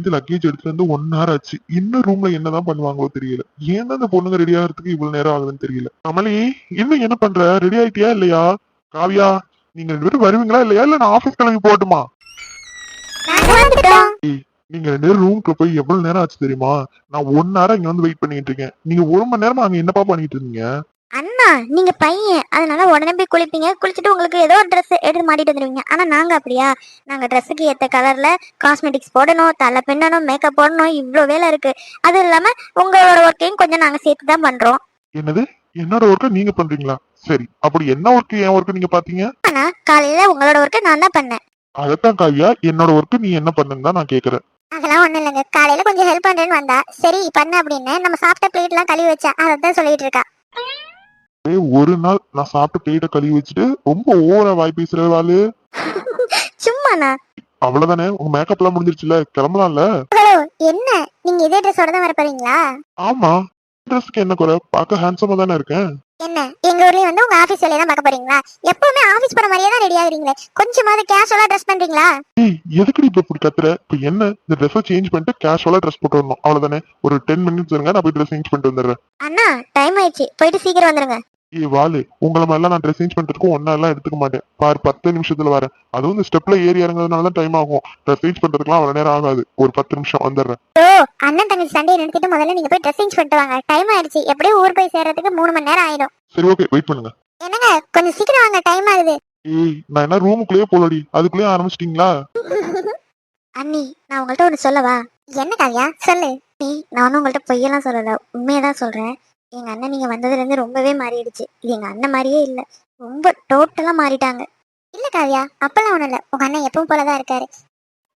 இருந்து லக்கேஜ் எடுத்துட்டு வந்து ஒன் ஹவர் ஆச்சு. இன்னும் ரூம்ல என்னதான் பண்ணுவாங்களோ தெரியல. ஏன் இந்த பொண்ணுங்க ரெடி ஆகிறதுக்கு இவ்வளவு நேரம் ஆகுதுன்னு தெரியல. கமலி இன்னும் என்ன பண்ற? ரெடி ஆயிட்டியா இல்லையா? காவியா நீங்க ரெண்டு பேரும் வருவீங்களா இல்லையா? இல்ல நான் ஆபீஸ் கிளம்பி வந்துட்டோம் நீங்க ரெண்டு பேரும் ரூம்க்கு போய் எவ்வளவு நேரம் ஆச்சு தெரியுமா? நான் ஒன் ஹவர் இங்க வந்து வெயிட் பண்ணிட்டு இருக்கேன். நீங்க ஒரு மணி நேரமா அங்க என்னப்பா பண்ணிட்டு இருந்தீங்க? அண்ணா நீங்க பையன். அதனால உடனே போய் குளிப்பீங்க. குளிச்சுட்டு உங்களுக்கு ஏதோ ஒரு ட்ரெஸ் எடுத்து மாட்டிட்டு வந்துருவீங்க. ஆனா நாங்க அப்படியா? நாங்க ட்ரெஸ்ஸுக்கு ஏத்த கலர்ல காஸ்மெட்டிக்ஸ் போடணும் தலை பின்னணும் மேக்கப் போடணும். இவ்ளோ வேலை இருக்கு. அது இல்லாம உங்களோட ஒர்க்கையும் கொஞ்சம் நாங்க சேர்த்து தான் பண்றோம். என்னது? என்னோட ஒர்க்க நீங்க பண்றீங்களா? சரி. அப்படி என்ன ஒர்க் என் ஒர்க் நீங்க பாத்தீங்க? ஆனா காலையில உங்களோட ஒர்க்கை நான் தான் பண்ணேன். அதத்தான் காவியா என்னோட ஒர்க் நீ என்ன பண்ணுன்னு தான் நான் கேக்குறேன். அதெல்லாம் ஒண்ணும் இல்லைங்க. காலையில கொஞ்சம் ஹெல்ப் பண்றேன்னு வந்தா சரி பண்ண அப்படின்னு. நம்ம சாப்பிட்ட பிளேட் எல்லாம் கழுவி வச்சா அதை தான் சொல்லிட்டு இருக்கா. ஒரு நாள் நான் சாப்பிட்டு பிளேட்டை கழுவி வச்சுட்டு ரொம்ப ஓவரா வாய் பேசுற வாளு சும்மாண்ணா. அவ்வளவுதானே? உங்க மேக்கப் எல்லாம் முடிஞ்சிருச்சுல கிளம்பலாம்ல? ஹலோ என்ன? நீங்க இதே ட்ரெஸ்ஸோட தான் வர போறீங்களா? ஆமா. ட்ரெஸ்க்கு என்ன குறை? பார்க்க ஹேண்ட்ஸமா தானே இருக்கேன். என்ன? எங்க ஊர்லயே வந்து உங்க ஆபீஸ் வேலையை தான் பார்க்க போறீங்களா? எப்பவுமே ஆபீஸ் போற மாதிரியே தான் ரெடி ஆகுறீங்களே. கொஞ்சமாவது கேஷுவலா ட்ரெஸ் பண்றீங்களா? ஏய் எதுக்குடி இப்ப இப்படி கத்துற? இப்ப என்ன? இந்த ட்ரெஸ்ஸை சேஞ்ச் பண்ணிட்டு கேஷுவலா ட்ரெஸ் போட்டு வரணும். அவ்வளவுதானே. ஒரு டென் மினிட்ஸ் இருங்க நான் போய் ட்ரெஸ் சேஞ்ச் பண்ணிட்டு வந்துடுறேன். அண்ணா டைம் ஆயிடுச்சு. போயிட்டு சீக்கிரம் வந்துருங்க. ஏய் வாலு உங்களை மாதிரிலாம் நான் ட்ரெஸ் சேஞ்ச் பண்றதுக்கு ஒன்னா எல்லாம் எடுத்துக்க மாட்டேன். பாரு பத்து நிமிஷத்துல வரேன். அதுவும் இந்த ஸ்டெப்ல ஏறி இறங்குறதுனால தான் டைம் ஆகும். ட்ரெஸ் சேஞ்ச் பண்றதுக்குலாம் அவ்வளவு நேரம் ஆகாது. ஒரு பத்து நிமிஷம் வந்துடுறேன். ஓ அண்ணன் தங்கச்சி சண்டே நிறுத்திட்டு முதல்ல நீங்க போய் ட்ரெஸ் சேஞ்ச் பண்ணிட்டு வாங்க. டைம் ஆயிடுச்சு. எப்படியும் ஊர் போய் சேர்றதுக்கு மூணு மணி நேரம் ஆயிடும். சரி ஓகே வெயிட் பண்ணுங்க. என்னங்க கொஞ்சம் சீக்கிரம் வாங்க. டைம் ஆகுது. ஏய் நான் என்ன ரூமுக்குள்ளேயே போலடி. அதுக்குள்ளேயே ஆரம்பிச்சிட்டீங்களா? அண்ணி நான் உங்கள்ட்ட ஒன்று சொல்லவா? என்ன காவியா? சொல்லு. நீ நானும் உங்கள்ட்ட பொய்யெல்லாம் சொல்லல. உண்மையை தான் சொல்றேன். எங்க அண்ணன் நீங்க வந்ததுல இருந்து ரொம்பவே மாறிடுச்சு. இது எங்க அண்ணன் மாதிரியே இல்ல. ரொம்ப டோட்டலா மாறிட்டாங்க. இல்ல காவியா அப்பெல்லாம் ஒண்ணும் இல்ல. உங்க அண்ணன் எப்பவும் போலதான் இருக்காரு.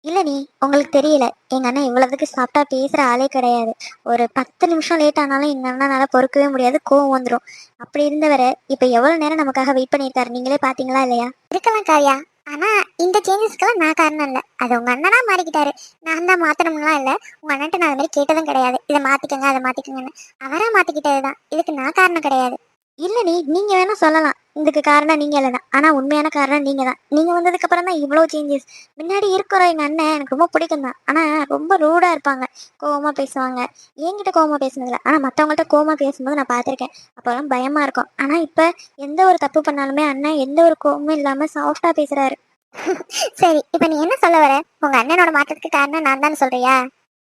இல்ல நீ உங்களுக்கு தெரியல. எங்க அண்ணன் இவ்வளவுக்கு சாப்பிட்டா பேசுற ஆளே கிடையாது. ஒரு பத்து நிமிஷம் லேட் ஆனாலும் எங்க அண்ணனால பொறுக்கவே முடியாது. கோவம் வந்துடும் அப்படி இருந்தவரை இப்ப எவ்வளவு நேரம் நமக்காக வெயிட் பண்ணியிருக்காரு? நீங்களே பாத்தீங்களா இல்லையா? இருக்கலாம் காவியா. ஆனா இந்த சேஞ்சஸ்க்கெல்லாம் நான் காரணம் இல்ல. அது உங்க அண்ணனா மாறிக்கிட்டாரு. நான் தான் மாத்தணும்லாம் இல்ல. உங்க அண்ணன்ட்ட நான் அது மாதிரி கேட்டதும் கிடையாது. இதை மாத்திக்கங்க அதை மாத்திக்கங்கன்னு. அவரா மாத்திக்கிட்டதுதான். இதுக்கு நான் காரணம் கிடையாது. இல்ல நீ நீங்க வேணா சொல்லலாம். இதுக்கு காரணம் நீங்க இல்லதான் ஆனா உண்மையான காரணம் நீங்க தான். நீங்க வந்ததுக்கு அப்புறம் தான் இவ்வளவு சேஞ்சஸ் முன்னாடி இருக்கிற எங்க அண்ணன் எனக்கு ரொம்ப பிடிக்கும் தான். ஆனா ரொம்ப ரூடா இருப்பாங்க. கோவமா பேசுவாங்க. என்கிட்ட கோவமா பேசுனதில்ல. ஆனா மத்தவங்கள்ட்ட கோவமா பேசும்போது நான் பார்த்திருக்கேன். அப்பெல்லாம் பயமா இருக்கும். ஆனா இப்ப எந்த ஒரு தப்பு பண்ணாலுமே அண்ணன் எந்த ஒரு கோவமும் இல்லாம சாஃப்டா பேசுறாரு. சரி இப்ப நீ என்ன சொல்ல வர? உங்க அண்ணனோட மாற்றத்துக்கு காரணம் நான் தான் சொல்றியா?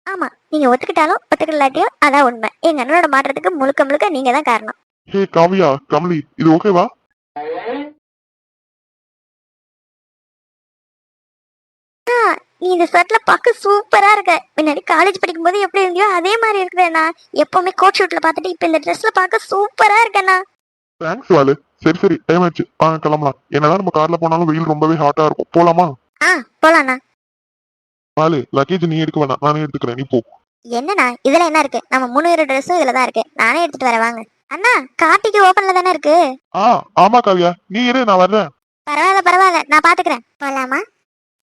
ஆமா. நீங்க ஒத்துக்கிட்டாலும் ஒத்துக்கலாட்டியும் அதான் உண்மை. எங்க அண்ணனோட மாற்றத்துக்கு முழுக்க முழுக்க நீங்க தான் காரணம். ஹே காவியா கமலி இது ஓகேவா நீ இந்த ஷர்ட்ல பார்க்க சூப்பரா இருக்க. முன்னாடி காலேஜ் படிக்கும்போது எப்படி இருந்தியோ அதே மாதிரி இருக்கிறேண்ணா எப்பவுமே கோட் ஷூட்ல பார்த்துட்டு இப்ப இந்த ட்ரெஸ்ல பார்க்க சூப்பரா இருக்கேண்ணா தேங்க்ஸ் வாலு. சரி சரி டைம் ஆயிடுச்சு வாங்க கிளம்பலாம். என்னதான் நம்ம கார்ல போனாலும் வெயில் ரொம்பவே ஹாட்டா இருக்கும். போலாமா? ஆ போலாண்ணா வாலு லக்கேஜ் நீ எடுக்க வேணாம். நானே எடுத்துக்கிறேன். நீ போ. என்னண்ணா? இதுல என்ன இருக்கு? நம்ம மூணு பேர் ட்ரெஸ்ஸும் இதுல தான் இருக்கு. நானே எடுத்துட்டு வரேன் வாங்க. அண்ணா கார்த்திக்கு ஓப்பன்ல தானே இருக்கு? ஆ ஆமா காவியா நீ இரு நான் வர்றேன். பரவாயில்ல பரவாயில்ல நான் பாத்துக்கிறேன். போலாமா?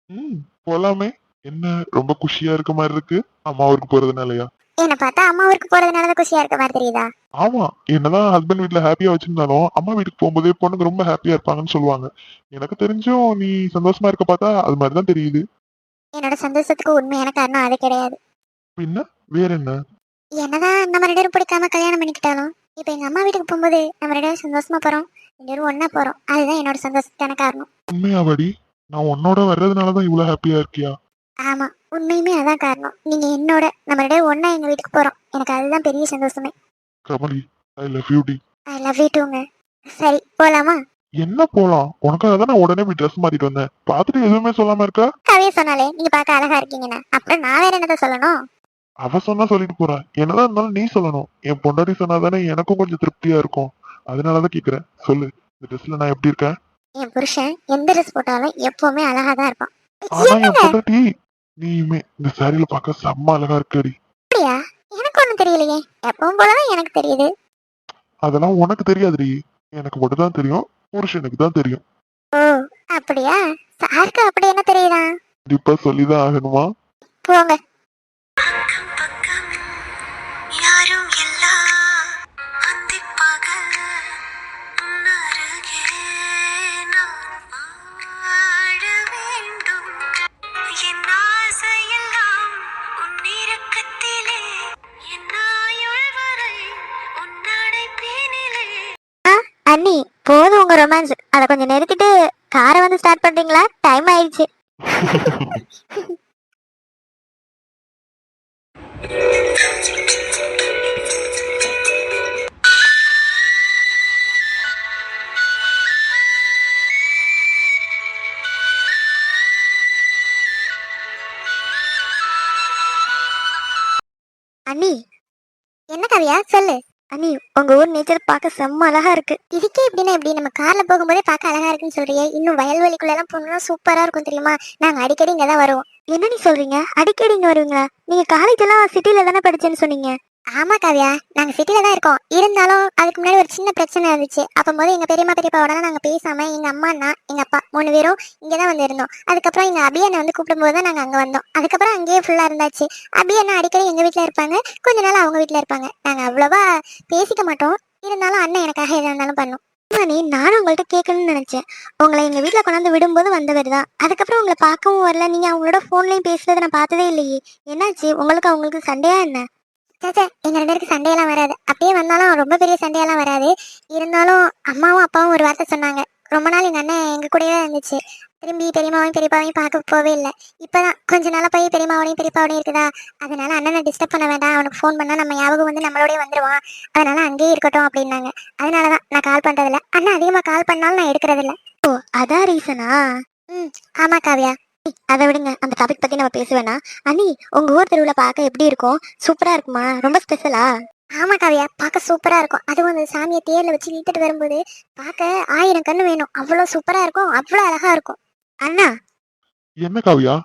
ம் போலாமே. என்ன ரொம்ப குஷியா இருக்க மாதிரி இருக்கு? அம்மா ஊருக்கு போறதுனாலயா? என்ன பார்த்தா அம்மா ஊருக்கு போறதுனால குஷியா இருக்க மாதிரி தெரியுதா? ஆமா என்னதான் ஹஸ்பண்ட் வீட்ல ஹாப்பியா வச்சிருந்தாலும் அம்மா வீட்டுக்கு போகும்போதே பொண்ணுங்க ரொம்ப ஹாப்பியா இருப்பாங்கன்னு சொல்லுவாங்க. எனக்கு தெரிஞ்சும் நீ சந்தோஷமா இருக்க பார்த்தா அது மாதிரிதான் தெரியுது. என்னோட சந்தோஷத்துக்கு உண்மையான காரணம் அது கிடையாது. பின்ன வேற என்ன? என்னதான் நம்ம ரெண்டு பேரும் பிடிக்காம கல்யாணம் பண்ணிக்கிட்டாலும் இப்போ எங்க அம்மா வீட்டுக்கு போகும்போது நம்ம ரெண்டு பேரும் சந்தோஷமா போறோம். ரெண்டு பேரும் ஒண்ணா போறோம். அதுதான் என்னோட சந்தோஷத்துக்கான காரணம். உண்மையாவாடி? நான் உன்னோட வர்றதுனாலதான் இவ்வளவு ஹாப்பியா இருக்கியா? ஆமா உண்மையுமே அதான் காரணம். நீங்க என்னோட நம்ம ரெண்டு பேரும் ஒண்ணா எங்க வீட்டுக்கு போறோம். எனக்கு அதுதான் பெரிய சந்தோஷமே. கமலி ஐ லவ் யூ டி. ஐ லவ் யூ டூங்க சரி போலாமா? என்ன போலாம்? உனக்காக தான் நான் உடனே போய் ட்ரெஸ் மாத்திட்டு வந்தேன். பார்த்துட்டு எதுவுமே சொல்லாம இருக்கா? கவியை சொன்னாலே நீங்க பார்க்க அழகா இருக்கீங்கண்ணா. அப்புறம் நான் வேற என்னத்த சொல்லணும்? அவ சொன்னா சொல்லிட்டு போறா என்னதான் இருந்தாலும் நீ சொல்லணும். என் பொண்டாட்டி சொன்னாதானே எனக்கும் கொஞ்சம் திருப்தியா இருக்கும். அதனாலதான் கேக்குறேன். சொல்லு. இந்த ட்ரெஸ்ல நான் எப்படி இருக்கேன்? என் புருஷன் எந்த ட்ரெஸ் போட்டாலும் எப்பவுமே அழகா தான் இருப்பான். ஆனா என் பொண்டாட்டி நீயுமே இந்த சாரியில பார்க்க செம்ம அழகா இருக்கடி. அப்படியா? எனக்கு ஒண்ணும் தெரியலையே. எப்பவும் போலதான் எனக்கு தெரியுது. அதெல்லாம் உனக்கு தெரியாதுடி. எனக்கு மட்டும் தான் தெரியும். புருஷனுக்கு தான் தெரியும். ஓ அப்படியா? சாருக்கு அப்படி என்ன தெரியுதா? கண்டிப்பா சொல்லிதான் ஆகணுமா? போங்க. அண்ணி என்ன கவியா? சொல்லு. அண்ணி உங்க ஊர் நேச்சர் பார்க்க செம்ம அழகா இருக்கு. இதுக்கே எப்படின்னா எப்படி நம்ம கார்ல போகும்போதே பார்க்க அழகா இருக்குன்னு சொல்றியே. இன்னும் வயல்வெளிக்குள்ள எல்லாம் போனோம்னா சூப்பரா இருக்கும் தெரியுமா? நாங்க அடிக்கடி இங்க தான் வருவோம். என்ன நீ சொல்றீங்க? அடிக்கடி இங்க வருவீங்களா? நீங்க காலேஜ் எல்லாம் சிட்டில தானே படிச்சேன்னு சொன்னீங்க. ஆமா காவியா நாங்க சிட்டில தான் இருக்கோம். இருந்தாலும் அதுக்கு முன்னாடி ஒரு சின்ன பிரச்சனை இருந்துச்சு. அப்போது எங்க பெரியம்மா பெரியப்பாவோட நாங்க பேசாம எங்க அம்மா நான் எங்க அப்பா மூணு பேரும் இங்க தான் வந்து இருந்தோம் அதுக்கப்புறம் எங்க அபியனை வந்து கூப்பிடும்போது தான் நாங்க அங்க வந்தோம். அதுக்கப்புறம் அங்கேயே ஃபுல்லா இருந்தாச்சு. அபியண்ணா அடிக்கடி எங்க வீட்டுல இருப்பாங்க. கொஞ்ச நாள் அவங்க வீட்டுல இருப்பாங்க. நாங்க அவ்வளவா பேசிக்க மாட்டோம். இருந்தாலும் அண்ணன் எனக்காக எதா இருந்தாலும் பண்ணும். நீ நானும் உங்கள்ட்ட கேட்கணும்னு நினைச்சேன். உங்களை எங்க வீட்டில் கொண்டாந்து விடும்போது வந்தவர் தான். அதுக்கப்புறம் உங்களை பார்க்கவும் வரல. நீங்க அவங்களோட போன்லயும் பேசுறதை நான் பார்த்ததே இல்லையே. என்னாச்சு? உங்களுக்கு அவங்களுக்கு சண்டையா என்ன? சேச்சே எங்க ரெண்டு பேருக்கு சண்டையெல்லாம் வராது. அப்படியே வந்தாலும் ரொம்ப பெரிய சண்டையெல்லாம் வராது. இருந்தாலும் அம்மாவும் அப்பாவும் ஒரு வார்த்தை சொன்னாங்க. ரொம்ப நாள் எங்க அண்ணன் எங்க கூடயே தான் இருந்துச்சு. திரும்பி பெரியம்மாவையும் பெரியப்பாவையும் பார்க்க போவே இல்லை. இப்பதான் கொஞ்ச நாளா போய் பெரியம்மாவோடையும் பெரியப்பாவோடையும் இருக்குதா? அதனால அண்ணனை டிஸ்டர்ப் பண்ண வேண்டாம். அவனுக்கு ஃபோன் பண்ணா நம்ம ஞாபகம் வந்து நம்மளோடய வந்துருவான். அதனால அங்கேயே இருக்கட்டும் அப்படின்னாங்க. அதனாலதான் நான் கால் பண்றதில்ல. அண்ணா அதிகமா கால் பண்ணாலும் நான் எடுக்கிறதில்ல. ஓ அதான் ரீசனா ம் ஆமா காவியா. அதை விடுங்க அந்த டாபிக் பத்தி நம்ம பேச வேணாம். அண்ணி உங்க ஊர் தெருவுல பார்க்க எப்படி இருக்கும்? சூப்பரா இருக்குமா? ரொம்ப ஸ்பெஷலா ஆமா காவியா பார்க்க சூப்பரா இருக்கும். அதுவும் அந்த சாமியை தேர்ல வச்சு இழுத்துட்டு வரும்போது பார்க்க ஆயிரம் கண்ணு வேணும். அவ்வளவு சூப்பரா இருக்கும் அவ்வளவு அழகா இருக்கும். அண்ணா! என்ன காவியா?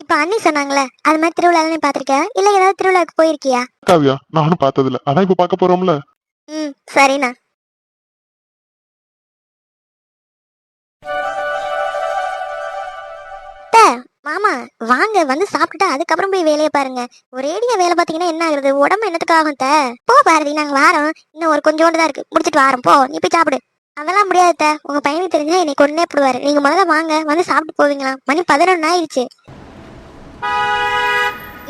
இப்ப அண்ணி சொன்னாங்களே அது மாதிரி திருவிழா நீ பாத்திருக்கியா இல்ல ஏதாவது திருவிழாவுக்கு போயிருக்கியா? காவியா நானும் பார்த்ததில்ல. அதான் இப்ப பார்க்க போறோம்ல? ம் சரிண்ணா. மாமா வாங்க வந்து சாப்பிட்டுட்டு அதுக்கப்புறம் போய் வேலையை பாருங்க. ஒரேடியா வேலை பார்த்தீங்கன்னா என்ன ஆகுறது? உடம்பு என்னத்துக்கு ஆகும் போ பாரதி நாங்க வாரோம். இன்னும் ஒரு கொஞ்சோண்டு தான் இருக்கு. முடிச்சிட்டு வாரோம். போ நீ போய் சாப்பிடு. அதெல்லாம் முடியாது அத்தை. உங்க பையனுக்கு தெரிஞ்சா என்னை கொண்டே போடுவாரு. நீங்க முதல்ல வாங்க வந்து சாப்பிட்டு போவீங்களா? மணி பதினொன்னு ஆயிடுச்சு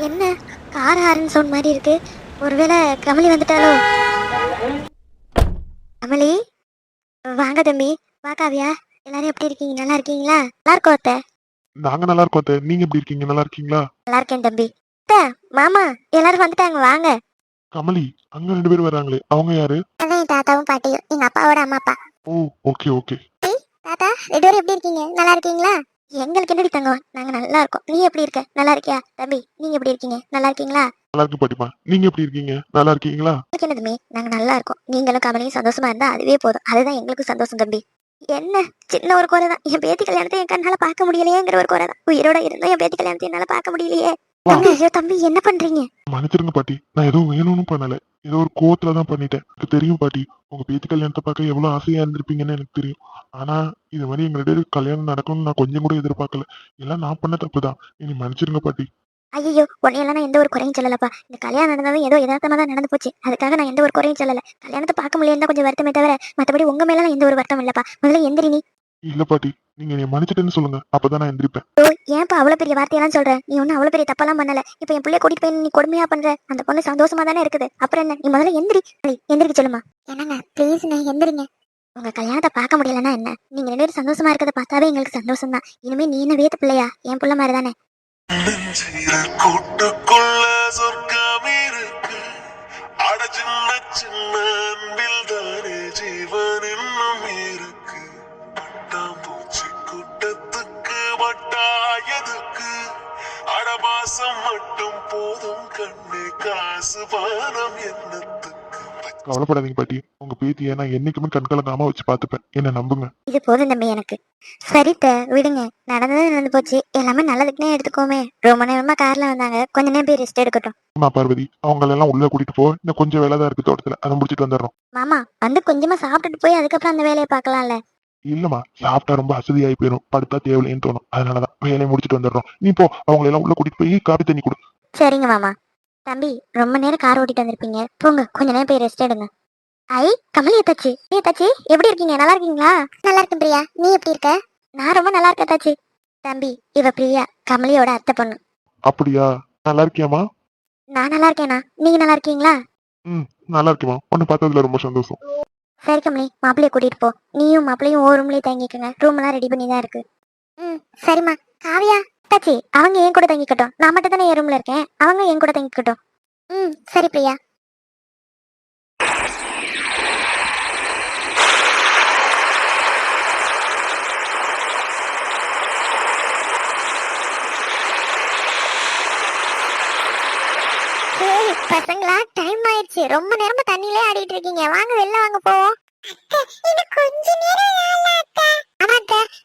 என்ன? கார் ஹாரன் சவுண்ட் மாதிரி இருக்கு. ஒருவேளை கமலி வந்துட்டாலோ கமலி? வாங்க தம்பி. வா காவியா. எல்லாரும் எப்படி இருக்கீங்க? நல்லா இருக்கீங்களா? நல்லா இருக்கோம் அத்தை. நாங்க நல்லா இருக்கோம் அத்தை. நீங்க எப்படி இருக்கீங்க? நல்லா இருக்கீங்களா? நல்லா இருக்கேன் தம்பி. அத்தை மாமா எல்லாரும் வந்துட்டாங்க வாங்க. கமலி அங்க ரெண்டு பேரும் வராங்களே அவங்க யாரு? அதான் என் தாத்தாவும் பாட்டியும். எங்க அப்பாவோட அம்மா அப்பா. Oh okay okay. தாத்தா ரெண்டு பேரும் எப்படி இருக்கீங்க? நல்லா இருக்கீங்களா? எங்களுக்கு என்னடி தங்கம்? நாங்க நல்லா இருக்கோம். நீ எப்படி இருக்க? நல்லா இருக்கியா? தம்பி நீங்க எப்படி இருக்கீங்க? நல்லா இருக்கீங்களா? நல்லா இருக்கு பாட்டிமா நீங்க எப்படி இருக்கீங்க? நல்லா இருக்கீங்களா? உங்களுக்கு என்ன தம்பி நாங்க நல்லா இருக்கோம். நீங்களும் கமலையும் சந்தோஷமா இருந்தா அதுவே போதும். அதுதான் எங்களுக்கு சந்தோஷம் தம்பி. என்ன? சின்ன ஒரு குறை தான். என் பேத்தி கல்யாணத்தை என் கண்ணால பார்க்க முடியலையேங்கிற ஒரு குறை தான். உயிரோட இருந்தும் என் பேத்தி கல்யாணத்தை என்னால பார்க்க முடியலையே. ஐயோ தம்பி என்ன பண்றீங்க? மன்னிச்சிருங்க பாட்டி. நான் ஏதோ வேணும்னு பண்ணல. ஏதோ ஒரு கோவத்துல தான் பண்ணிட்டேன். எனக்கு தெரியும் பாட்டி. உங்க பேத்தி கல்யாணத்தை பார்க்க எவ்வளவு ஆசையா இருந்திருப்பீங்கன்னு எனக்கு தெரியும். ஆனா இது மாதிரி எங்க ரெண்டு பேருக்கு கல்யாணம் நடக்கும்னு நான் கொஞ்சம் கூட எதிர்பார்க்கல. எல்லாம் நான் பண்ண தப்பு தான் இனி மன்னிச்சிருங்க பாட்டி. ஐயோ உன்னையெல்லாம் நான் எந்த ஒரு குறையும் சொல்லலப்பா. இந்த கல்யாணம் நடந்ததும் ஏதோ யதார்த்தமா தான் நடந்து போச்சு. அதுக்காக நான் எந்த ஒரு குறையும் சொல்லல. கல்யாணத்தை பார்க்க முடியலன்னு கொஞ்சம் வருத்தமே தவிர மத்தபடி உங்க மேல எந்த ஒரு வருத்தம் இல்லப்பா. முதல்ல எந்திரி நீ. இல்ல பாட்டி நீங்க என்னை மன்னிச்சிட்டேன்னு சொல்லுங்க. அப்பதான் நான் எந்திரிப்பேன். ஓ ஏன்ப்பா அவ்வளவு பெரிய வார்த்தையெல்லாம் சொல்ற? நீ ஒன்னும் அவ்வளவு பெரிய தப்பெல்லாம் பண்ணல. இப்ப என் பிள்ளைய கூட்டிட்டு போய் நீ கொடுமையா பண்ற? அந்த பொண்ணு சந்தோஷமா தானே இருக்குது. அப்புறம் என்ன? நீ முதல்ல எந்திரி. எந்திரிக்க சொல்லுமா. என்னங்க ப்ளீஸ் நான் எந்திரிங்க. உங்க கல்யாணத்தை பார்க்க முடியலன்னா என்ன? நீங்க ரெண்டு பேரும் சந்தோஷமா இருக்கிறத பார்த்தாவே எங்களுக்கு சந்தோஷம் தான் இனிமே நீ என்ன வேத்து பிள்ளையா? என் புள்ள மாதிரி தானே கூட்டுக்குள்ள சொர்க்கம் இருக்கு. அட சின்ன சின்ன அன்பில் தானே ஜீவன் இன்னும் இருக்கு. பட்டாம்பூச்சி கூட்டத்துக்கு வட்டாயதுக்கு அடபாசம் மட்டும் போதும் கண்ணு காசு பானம் என்னத்துக்கு கவலைப்படாதீங்க பாட்டி. உங்க பேத்தியை நான் என்னைக்குமே கண் கலங்காம வச்சு பாத்துப்பேன் என்ன நம்புங்க. இது போதும் தம்பி எனக்கு. சரித்த விடுங்க. நடந்தது நடந்து போச்சு. எல்லாமே நல்லதுக்குனே எடுத்துக்கோமே. ரொம்ப நேரமா கார்ல வந்தாங்க. கொஞ்ச நேரம் போய் ரெஸ்ட் எடுக்கட்டும். அம்மா பார்வதி. அவங்கள எல்லாம் உள்ள கூட்டிட்டு போ. இன்னும் கொஞ்சம் வேலை தான் இருக்கு தோட்டத்துல. அதை முடிச்சிட்டு வந்துடுறோம். மாமா வந்து கொஞ்சமா சாப்பிட்டுட்டு போய் அதுக்கப்புறம் அந்த வேலையை பார்க்கலாம்ல? இல்லம்மா. சாப்பிட்டா ரொம்ப அசதியாகி போயிடும் படுத்தா தேவையில்லைன்னு தோணும். அதனாலதான் வேலையை முடிச்சிட்டு வந்துடுறோம். நீ போ. அவங்கள எல்லாம் உள்ள கூட்டிட்டு போய் காப்பி தண்ணி கொடு. சரிங்க மாமா. தம்பி ரொம்ப நேரம் கார் ஓட்டிட்டு வந்திருப்பீங்க. போங்க கொஞ்ச நேரம் போய் ரெஸ்ட் எடுங்க. ஐ கமலி தச்சு ஏ தச்சி எப்படி இருக்கீங்க? நல்லா இருக்கீங்களா? நல்லா இருக்கேன் பிரியா. நீ எப்படி இருக்க? நான் ரொம்ப நல்லா இருக்கேன் தச்சி தம்பி இவ பிரியா கமலியோட அத்தை பொண்ணு. அப்படியா? நல்லா இருக்கியாமா நான் நல்லா இருக்கேனா? நீங்க நல்லா இருக்கீங்களா? நல்லா இருக்குமா உன்னை பார்த்ததுல ரொம்ப சந்தோஷம். சரி கமலி மாப்பிள்ளைய கூட்டிட்டு போ. நீயும் மாப்பிள்ளையும் ஓ ரூம்லயே தங்கிக்கோங்க. ரூம் எல்லாம் ரெடி பண்ணி தான் இருக்கு. ம் சரிம்மா. காவியா தாச்சி அவங்க என் கூட தங்கிக்கட்டும். நான் மட்டும் தானே என் ரூம்ல இருக்கேன். அவங்க என் கூட தங்கிக்கட்டும். ம் சரி பிரியா. பசங்களா டைம் ஆயிடுச்சு. ரொம்ப நேரமா தண்ணியிலே ஆடிட்டு இருக்கீங்க. வாங்க வெளில வாங்க போவோம். இன்னும் கொஞ்ச நேரம்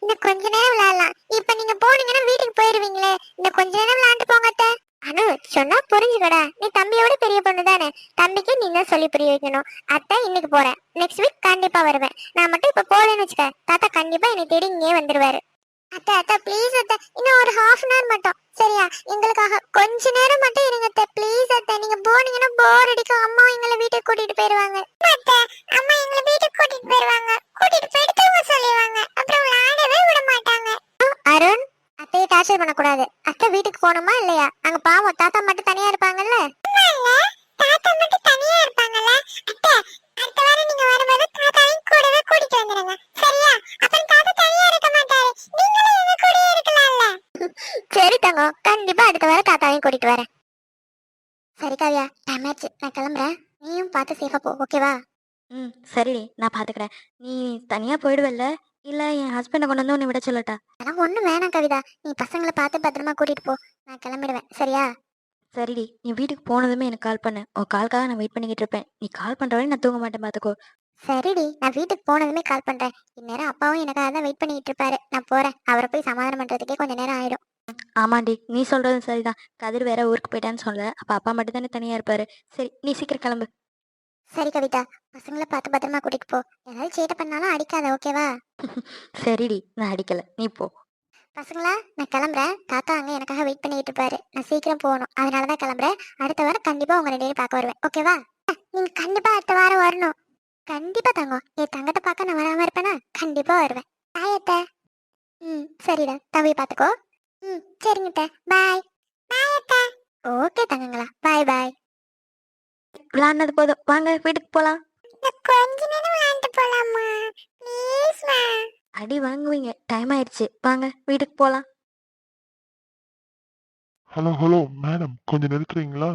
இன்னும் கொஞ்ச நேரம் விளையாடலாம். இப்ப நீங்க போனீங்கன்னா வீட்டுக்கு போயிருவீங்களே. இன்னும் கொஞ்ச நேரம் விளையாண்டு போங்க அத்தை அனு சொன்னா புரிஞ்சுக்கடா. நீ தம்பியோட பெரிய பொண்ணு தானே. தம்பிக்கு நீ தான் சொல்லி புரிய வைக்கணும். அத்தை இன்னைக்கு போறேன். நெக்ஸ்ட் வீக் கண்டிப்பா வருவேன். நான் மட்டும் இப்ப போறேன்னு வச்சுக்க. தாத்தா கண்டிப்பா என்னை தேடி இங்கே வந்துருவாரு. அத்தை அத்தை ப்ளீஸ் அத்தை. இன்னும் ஒரு ஹாஃப் அன் ஹவர் மட்டும். சரியா? எங்களுக்காக கொஞ்ச நேரம் மட்டும் இருங்க அத்தை. ப்ளீஸ் அத்தை நீங்க போனீங்கன்னா போர் அடிக்கும். அம்மா எங்களை வீட்டுக்கு கூட்டிட்டு போயிருவாங்க. அத்தை அம்மா எங்களை வீட்டுக்கு கூட்டிட்டு போயிருவாங்க. கூட்டிட்டு போயிட்டு தூங்க சொல்லிடுவாங்க அப்புறம் விளையாடவே விட மாட்டாங்க. அருண். அத்தையை டார்ச்சர் பண்ணக்கூடாது. அத்தை வீட்டுக்கு போகணுமா இல்லையா? அங்க பாவம் தாத்தா மட்டும் தனியா இருப்பாங்கல்ல? தாத்தா மட்டும் தனியா இருப்பாங்கல்ல அத்தை அடுத்த வாரம் நீங்க வரும்போது தாத்தாவையும் கூடவே கூட்டிட்டு வந்துருங்க சரியா அப்புறம் தாத்தா தனியா இருக்க மாட்டாரு நீங்களும் எங்க கூடயே இருக்கலாம்ல சரி தங்கம் கண்டிப்பா அடுத்த வாரம் தாத்தாவையும் கூட்டிட்டு வரேன் சரி காவியா டைம் ஆச்சு. நான் கிளம்புறேன். நீயும் பார்த்து சேஃபா போ ஓகேவா ம் சரிடி. நான் பார்த்துக்கிறேன். நீ தனியாக போயிடுவல்ல? இல்லை என் ஹஸ்பண்டை கொண்டு வந்து உன்னை விட சொல்லட்டா? அதெல்லாம் ஒண்ணும் வேணாம் கவிதா. நீ பசங்களை பார்த்து பத்திரமா கூட்டிட்டு போ. நான் கிளம்பிடுவேன். சரியா? சரிடி. நீ வீட்டுக்கு போனதுமே எனக்கு கால் பண்ணு. உன் கால்க்காக நான் வெயிட் பண்ணிக்கிட்டு இருப்பேன். நீ கால் பண்ணுற நான் தூங்க மாட்டேன் பார்த்துக்கோ. சரிடி. நான் வீட்டுக்கு போனதுமே கால் பண்றேன். இந்நேரம் அப்பாவும் எனக்காக தான் வெயிட் பண்ணிட்டு இருப்பாரு. நான் போறேன். அவரை போய் சமாதானம் பண்றதுக்கே கொஞ்ச நேரம் ஆயிடும். ஆமாண்டி நீ சொல்கிறதும் சரிதான். கதிர் வேற ஊருக்கு போயிட்டான்னு சொல்ல. அப்போ அப்பா மட்டும் தானே தனியாக இருப்பாரு. சரி நீ சீக்கிரம் கிளம்பு. சரி கவிதா பசங்களை பார்த்து பத்திரமா கூட்டிட்டு போ. ஏதாவது சேட்டை பண்ணாலும் அடிக்காத ஓகேவா? சரிடி நான் அடிக்கலை. நீ போ. பசங்களா நான் கிளம்புறேன். தாத்தா அங்க எனக்காக வெயிட் பண்ணிட்டு இருப்பாரு. நான் சீக்கிரம் போகணும். அதனாலதான் கிளம்புறேன். அடுத்த வாரம் கண்டிப்பா உங்க ரெண்டு பேரும் பார்க்க வருவேன். ஓகேவா? நீங்க கண்டிப்பா அடுத்த வாரம் வரணும். கண்டிப்பா தங்கம். என் தங்கத்தை பார்க்க நான் வராம இருப்பேனா? கண்டிப்பா வருவேன். தாயத்த. ம் சரிடா. தம்பி பாத்துக்கோ ம் சரிங்க பாய் பாய் அத்தை. ஓகே தங்கங்களா. பாய் பாய் விளாட்னது போதும். வாங்க வீட்டுக்கு போகலாம் கொஞ்ச நேரம் விளையாண்டு போலாமா? ப்ளீஸ் அடி வாங்குவீங்க. டைம் ஆயிடுச்சு. வாங்க வீட்டுக்கு போகலாம் ஹலோ ஹலோ மேடம் கொஞ்சம் நிறுத்துறீங்களா?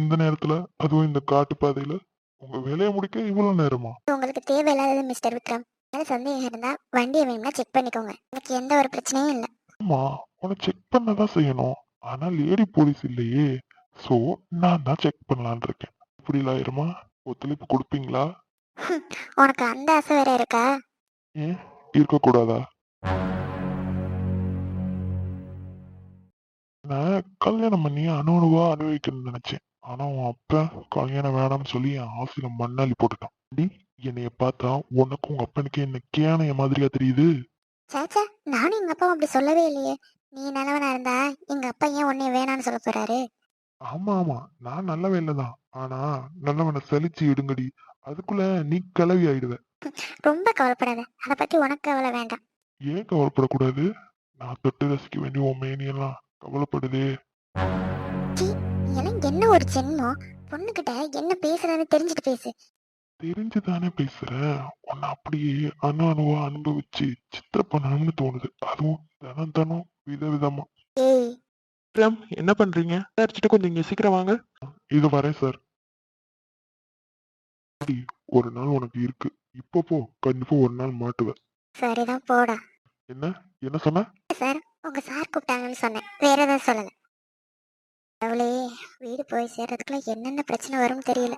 இந்த நேரத்துல அதுவும் இந்த காட்டு பாதையில உங்க வேலையை முடிக்க இவ்வளவு நேரமா? உங்களுக்கு தேவையில்லாதது மிஸ்டர் விக்ரம். ஏதாவது சந்தேகம் இருந்தா வண்டியை வேணும்னா செக் பண்ணிக்கோங்க. எனக்கு எந்த ஒரு பிரச்சனையும் இல்லை. ஆமா உன்னை செக் பண்ணதான் செய்யணும். ஆனா லேடி போலீஸ் இல்லையே. சோ நான் தான் செக் பண்ணலான்னு இருக்கேன். புரியல ஆயிருமா? ஒத்துழைப்பு கொடுப்பீங்களா? உனக்கு அந்த ஆசை வேற இருக்கா? ஏன்? இருக்கக்கூடாதா? நான் கல்யாணம் பண்ணி அணுவணுவா அனுபவிக்கணும்னு நினைச்சேன். ஆனா உன் அப்ப கல்யாணம் வேணாம்னு சொல்லி என் ஆசையில மண்ணாளி போட்டுட்டான். டி என்னைய பார்த்தா உனக்கும் உங்க அப்பனுக்கு என்ன கேனைய மாதிரியா தெரியுது? சேச்சா நானும் எங்க அப்பா அப்படி சொல்லவே இல்லையே. நீ நல்லவனா இருந்தா எங்க அப்பா ஏன் உன்னை வேணாம்னு சொல்ல போறாரு? ஆமா ஆமா. நான் நல்லவன் இல்லதான். ஆனா நல்லவனை சலிச்சு இடுங்கடி. அதுக்குள்ள நீ கிளவி ஆயிடுவ. ரொம்ப கவலைப்படாத. அதை பத்தி உனக்கு கவலை வேண்டாம். ஏன் கவலைப்படக்கூடாது? நான் தொட்டு ரசிக்க வேண்டிய உன் மேனியெல்லாம் கவலைப்படுதே. என்ன ஒரு ஜென்மம்? பொண்ணுகிட்ட என்ன பேசுறதுன்னு தெரிஞ்சுட்டு பேசு. தெரிஞ்சுதானே பேசுற. உன்னை அப்படியே அணு அணுவா அனுபவிச்சு சித்திர பண்ணணும்னு தோணுது. அதுவும் தினம் தினம் விதவிதமா. ஏய். ராம் என்ன பண்றீங்க? அடிச்சுட்டு கொஞ்சம் இங்க சீக்கிரம் வாங்க. இது வரேன் சார். ஒரு நாள் உனக்கு இருக்கு. இப்போ போ. கண்டிப்பா ஒரு நாள் மாட்டுவ சரிதான் போடா. என்ன? என்ன சொன்ன? சார் உங்க சார் கூப்பிட்டாங்கன்னு சொன்னேன். வேற எதுவும் சொல்லல கடவுளே வீடு போய் சேர்றதுக்குள்ள என்னென்ன பிரச்சனை வரும்னு தெரியல.